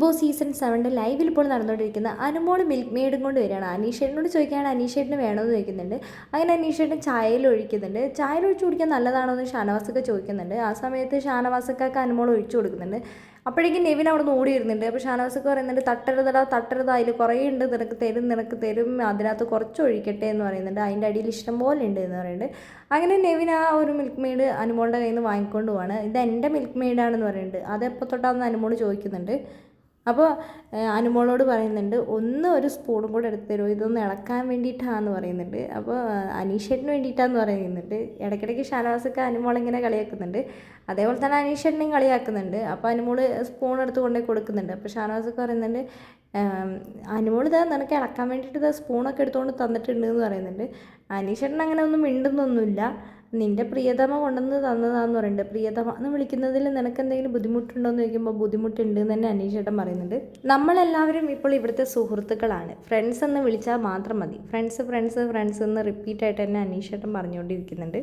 Boss season സെവന്റെ ലൈവിൽ ഇപ്പോൾ നടന്നുകൊണ്ടിരിക്കുന്ന അനുമോൾ മിൽക്ക് മെയ്ഡും കൊണ്ട് വരികയാണ്. അനീഷേട്ടനോട് ചോദിക്കുകയാണ് അനീഷേട്ടന് വേണമെന്ന് ചോദിക്കുന്നുണ്ട്. അങ്ങനെ അനീഷേട്ടൻ ചായയിൽ ഒഴിക്കുന്നുണ്ട്. ചായയിൽ ഒഴിച്ച് കുടിക്കാൻ നല്ലതാണോ എന്ന് ഷാനവാസൊക്കെ ചോദിക്കുന്നുണ്ട്. ആ സമയത്ത് ഷാനവാസക്കൊക്കെ അനുമോൾ ഒഴിച്ചു കൊടുക്കുന്നുണ്ട്. അപ്പോഴേക്കും നെവിൻ അവിടെ നിന്ന് ഓടി വരുന്നുണ്ട്. അപ്പോൾ ഷാനവാസൊക്കെ പറയുന്നുണ്ട് തട്ടരുതടാ തട്ടരുത് അതിൽ കുറേ ഉണ്ട് നിനക്ക് തരും നിനക്ക് തരും അതിനകത്ത് കുറച്ച് ഒഴിക്കട്ടെ എന്ന് പറയുന്നുണ്ട്. അതിന്റെ അടിയിൽ ഇഷ്ടം പോലെ ഉണ്ട് എന്ന് പറയുന്നുണ്ട്. അങ്ങനെ നെവിൻ ആ ഒരു മിൽക്ക് മെയ്ഡ് അനുമോളുടെ കയ്യിൽ നിന്ന് വാങ്ങിക്കൊണ്ട് പോവാണ്. ഇത് എന്റെ മിൽക്ക് മെയ്ഡാണെന്ന് പറയുന്നുണ്ട്. അതെപ്പോൾ തൊട്ടാണെന്ന് അനുമോൾ ചോദിക്കുന്നുണ്ട്. അപ്പോൾ അനുമോളോട് പറയുന്നുണ്ട് ഒന്ന് ഒരു സ്പൂണും കൂടെ എടുത്ത് തരുമോ? ഇതൊന്ന് ഇളക്കാൻ വേണ്ടിയിട്ടാണെന്ന് പറയുന്നുണ്ട്. അപ്പോൾ അനീഷേട്ടിന് വേണ്ടിയിട്ടാന്ന് പറയുന്നുണ്ട്. ഇടയ്ക്കിടയ്ക്ക് ഷാനവാസൊക്കെ അനുമോൾ ഇങ്ങനെ കളിയാക്കുന്നുണ്ട്. അതേപോലെ തന്നെ അനീഷേട്ടിനെയും കളിയാക്കുന്നുണ്ട്. അപ്പോൾ അനുമോൾ സ്പൂൺ എടുത്ത് കൊണ്ടുപോയി കൊടുക്കുന്നുണ്ട്. അപ്പോൾ ഷാനവാസൊക്കെ പറയുന്നുണ്ട് അനുമോൾ ഇതാ നിനക്ക് ഇളക്കാൻ വേണ്ടിയിട്ട് ഇതാ സ്പൂണൊക്കെ എടുത്തുകൊണ്ട് തന്നിട്ടുണ്ട് എന്ന് പറയുന്നുണ്ട്. അനീഷേട്ടൻ അങ്ങനെ ഒന്നും മിണ്ടുന്നൊന്നുമില്ല. നിന്റെ പ്രിയതമ കൊണ്ടുവന്ന് തന്നതാന്ന് പറയുന്നുണ്ട് പ്രിയതമ എന്ന് വിളിക്കുന്നതിൽ നിനക്ക് എന്തെങ്കിലും ബുദ്ധിമുട്ടുണ്ടോ എന്ന് ചോദിക്കുമ്പോൾ ബുദ്ധിമുട്ടുണ്ട് എന്ന് തന്നെ അനീഷേട്ടൻ പറയുന്നുണ്ട്. നമ്മളെല്ലാവരും ഇപ്പോൾ ഇവിടുത്തെ സുഹൃത്തുക്കളാണ്. ഫ്രണ്ട്സ് എന്ന് വിളിച്ചാൽ മാത്രം മതി. ഫ്രണ്ട്സ് ഫ്രണ്ട്സ് ഫ്രണ്ട്സ് എന്ന് റിപ്പീറ്റായിട്ട് തന്നെ അനീഷേട്ടൻ പറഞ്ഞുകൊണ്ടിരിക്കുന്നുണ്ട്.